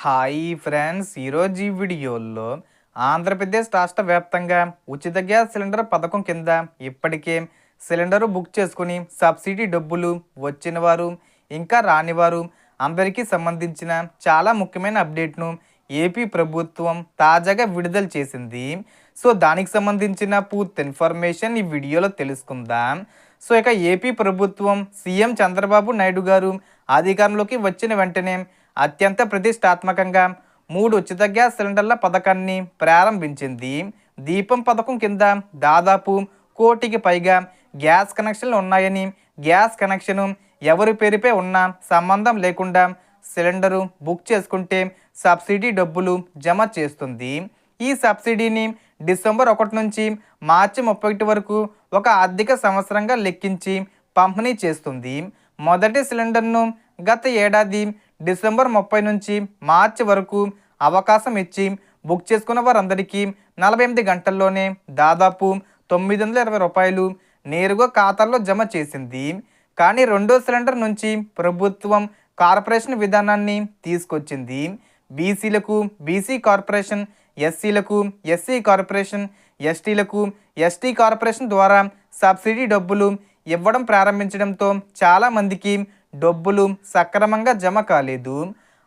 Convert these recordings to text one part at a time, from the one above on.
Hi friends. ఈరోజు ఈ వీడియోలో ఆంధ్రప్రదేశ్ రాష్ట్ర వ్యాప్తంగా ఉచిత గ్యాస్ సిలిండర్ పథకం కింద ఇప్పటికే సిలిండర్ బుక్ చేసుకుని సబ్సిడీ డబ్బులు వచ్చిన వారు ఇంకా రానివారు అందరికీ సంబంధించిన చాలా ముఖ్యమైన అప్డేట్ను ఏపీ ప్రభుత్వం తాజాగా విడుదల చేసింది. సో దానికి సంబంధించిన పూర్తి ఇన్ఫర్మేషన్ ఈ వీడియోలో తెలుసుకుందాం. సో ఇక ఏపీ ప్రభుత్వం సీఎం చంద్రబాబు నాయుడు గారు అధికారంలోకి వచ్చిన వెంటనే అత్యంత ప్రతిష్టాత్మకంగా మూడు ఉచిత గ్యాస్ సిలిండర్ల పథకాన్ని ప్రారంభించింది. దీపం పథకం కింద దాదాపు కోటికి పైగా గ్యాస్ కనెక్షన్లు ఉన్నాయని గ్యాస్ కనెక్షను ఎవరి పేరుపై ఉన్నా సంబంధం లేకుండా సిలిండరు బుక్ చేసుకుంటే సబ్సిడీ డబ్బులు జమ చేస్తుంది. ఈ సబ్సిడీని డిసెంబర్ ఒకటి నుంచి మార్చి ముప్పై వరకు ఒక ఆర్థిక సంవత్సరంగా లెక్కించి పంపిణీ చేస్తుంది. మొదటి సిలిండర్ను గత ఏడాది డిసెంబర్ ముప్పై నుంచి మార్చి వరకు అవకాశం ఇచ్చి బుక్ చేసుకున్న వారందరికీ నలభై ఎనిమిది గంటల్లోనే దాదాపు తొమ్మిది వందల ఇరవై రూపాయలు నేరుగా ఖాతాల్లో జమ చేసింది. కానీ రెండో సిలిండర్ నుంచి ప్రభుత్వం కార్పొరేషన్ విధానాన్ని తీసుకొచ్చింది. బీసీలకు బీసీ కార్పొరేషన్ ఎస్సీలకు ఎస్సీ కార్పొరేషన్ ఎస్టీలకు ఎస్టీ కార్పొరేషన్ ద్వారా సబ్సిడీ డబ్బులు ఇవ్వడం ప్రారంభించడంతో చాలామందికి డబ్బులు సక్రమంగా జమ కాలేదు.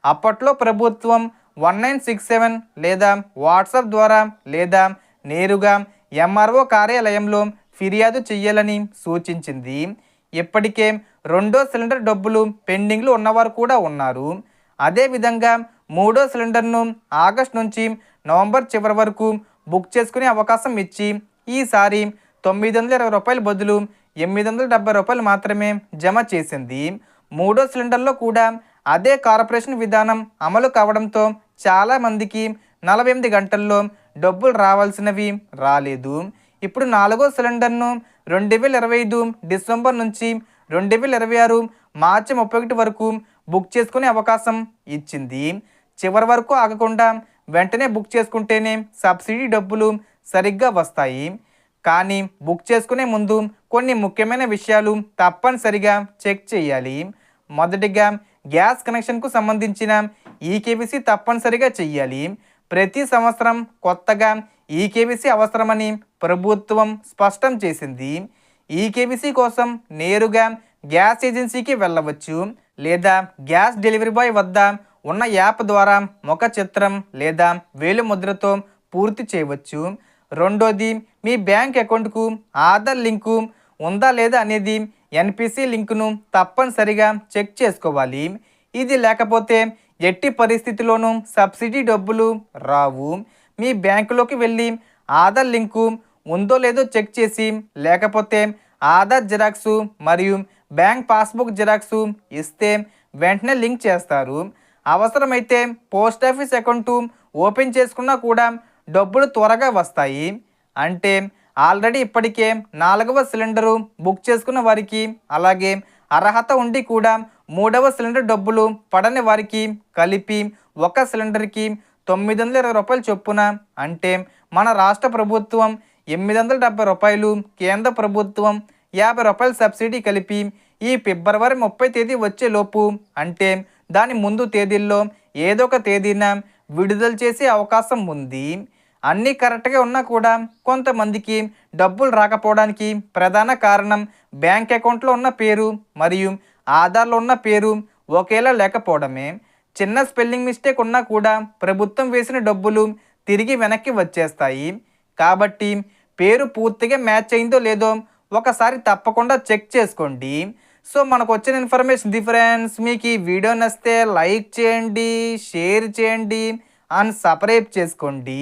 అప్పట్లో ప్రభుత్వం వన్ నైన్ సిక్స్ సెవెన్ లేదా వాట్సాప్ ద్వారా లేదా నేరుగా ఎంఆర్ఓ కార్యాలయంలో ఫిర్యాదు చేయాలని సూచించింది. ఇప్పటికే రెండో సిలిండర్ డబ్బులు పెండింగ్లు ఉన్నవారు కూడా ఉన్నారు. అదేవిధంగా మూడో సిలిండర్ను ఆగస్ట్ నుంచి నవంబర్ చివరి వరకు బుక్ చేసుకునే అవకాశం ఇచ్చి ఈసారి తొమ్మిది వందల ఇరవై రూపాయల బదులు ఎనిమిది వందల డెబ్బై రూపాయలు మాత్రమే జమ చేసింది. మూడో సిలిండర్లో కూడా అదే కార్పొరేషన్ విధానం అమలు కావడంతో చాలామందికి నలభై ఎనిమిది గంటల్లో డబ్బులు రావాల్సినవి రాలేదు. ఇప్పుడు నాలుగో సిలిండర్ను రెండు వేల ఇరవై ఐదు డిసెంబర్ నుంచి రెండు వేల ఇరవై ఆరు మార్చి ముప్పై ఒకటి వరకు బుక్ చేసుకునే అవకాశం ఇచ్చింది. చివరి వరకు ఆగకుండా వెంటనే బుక్ చేసుకుంటేనే సబ్సిడీ డబ్బులు సరిగ్గా వస్తాయి. కానీ బుక్ చేసుకునే ముందు కొన్ని ముఖ్యమైన విషయాలు తప్పనిసరిగా చెక్ చేయాలి. మొదటిగా గ్యాస్ కనెక్షన్కు సంబంధించిన ఈకేబీసీ తప్పనిసరిగా చెయ్యాలి. ప్రతి సంవత్సరం కొత్తగా ఈకేబీసీ అవసరమని ప్రభుత్వం స్పష్టం చేసింది. ఈకేబీసీ కోసం నేరుగా గ్యాస్ ఏజెన్సీకి వెళ్ళవచ్చు లేదా గ్యాస్ డెలివరీ బాయ్ వద్ద ఉన్న యాప్ ద్వారా ముఖ చిత్రం లేదా వేలు ముద్రతో పూర్తి చేయవచ్చు. రెండోది మీ బ్యాంక్ అకౌంట్కు ఆధార్ లింకు ఉందా లేదా అనేది ఎన్పిసి లింకును తప్పనిసరిగా చెక్ చేసుకోవాలి. ఇది లేకపోతే ఎట్టి పరిస్థితిలోనూ సబ్సిడీ డబ్బులు రావు. మీ బ్యాంకులోకి వెళ్ళి ఆధార్ లింకు ఉందో లేదో చెక్ చేసి లేకపోతే ఆధార్ జిరాక్సు మరియు బ్యాంక్ పాస్బుక్ జిరాక్సు ఇస్తే వెంటనే లింక్ చేస్తారు. అవసరమైతే పోస్ట్ ఆఫీస్ అకౌంటు ఓపెన్ చేసుకున్నా కూడా డబ్బులు త్వరగా వస్తాయి. అంటే ఆల్రెడీ ఇప్పటికే నాలుగవ సిలిండరు బుక్ చేసుకున్న వారికి అలాగే అర్హత ఉండి కూడా మూడవ సిలిండర్ డబ్బులు పడని వారికి కలిపి ఒక సిలిండర్కి తొమ్మిది వందల ఇరవై రూపాయలు చొప్పున అంటే మన రాష్ట్ర ప్రభుత్వం ఎనిమిది వందల డెబ్బై రూపాయలు కేంద్ర ప్రభుత్వం యాభై రూపాయల సబ్సిడీ కలిపి ఈ ఫిబ్రవరి ముప్పై తేదీ వచ్చేలోపు అంటే దాని ముందు తేదీల్లో ఏదో ఒక తేదీన విడుదల చేసే అవకాశం ఉంది. అన్నీ కరెక్ట్గా ఉన్నా కూడా కొంతమందికి డబ్బులు రాకపోవడానికి ప్రధాన కారణం బ్యాంక్ అకౌంట్లో ఉన్న పేరు మరియు ఆధార్లో ఉన్న పేరు ఒకేలా లేకపోవడమే. చిన్న స్పెల్లింగ్ మిస్టేక్ ఉన్నా కూడా ప్రభుత్వం వేసిన డబ్బులు తిరిగి వెనక్కి వచ్చేస్తాయి. కాబట్టి పేరు పూర్తిగా మ్యాచ్ అయిందో లేదో ఒకసారి తప్పకుండా చెక్ చేసుకోండి. సో మనకు వచ్చిన ఇన్ఫర్మేషన్ డిఫరెన్స్ మీకు ఈ వీడియో నచ్చితే లైక్ చేయండి షేర్ చేయండి అండ్ సబ్స్క్రైబ్ చేసుకోండి.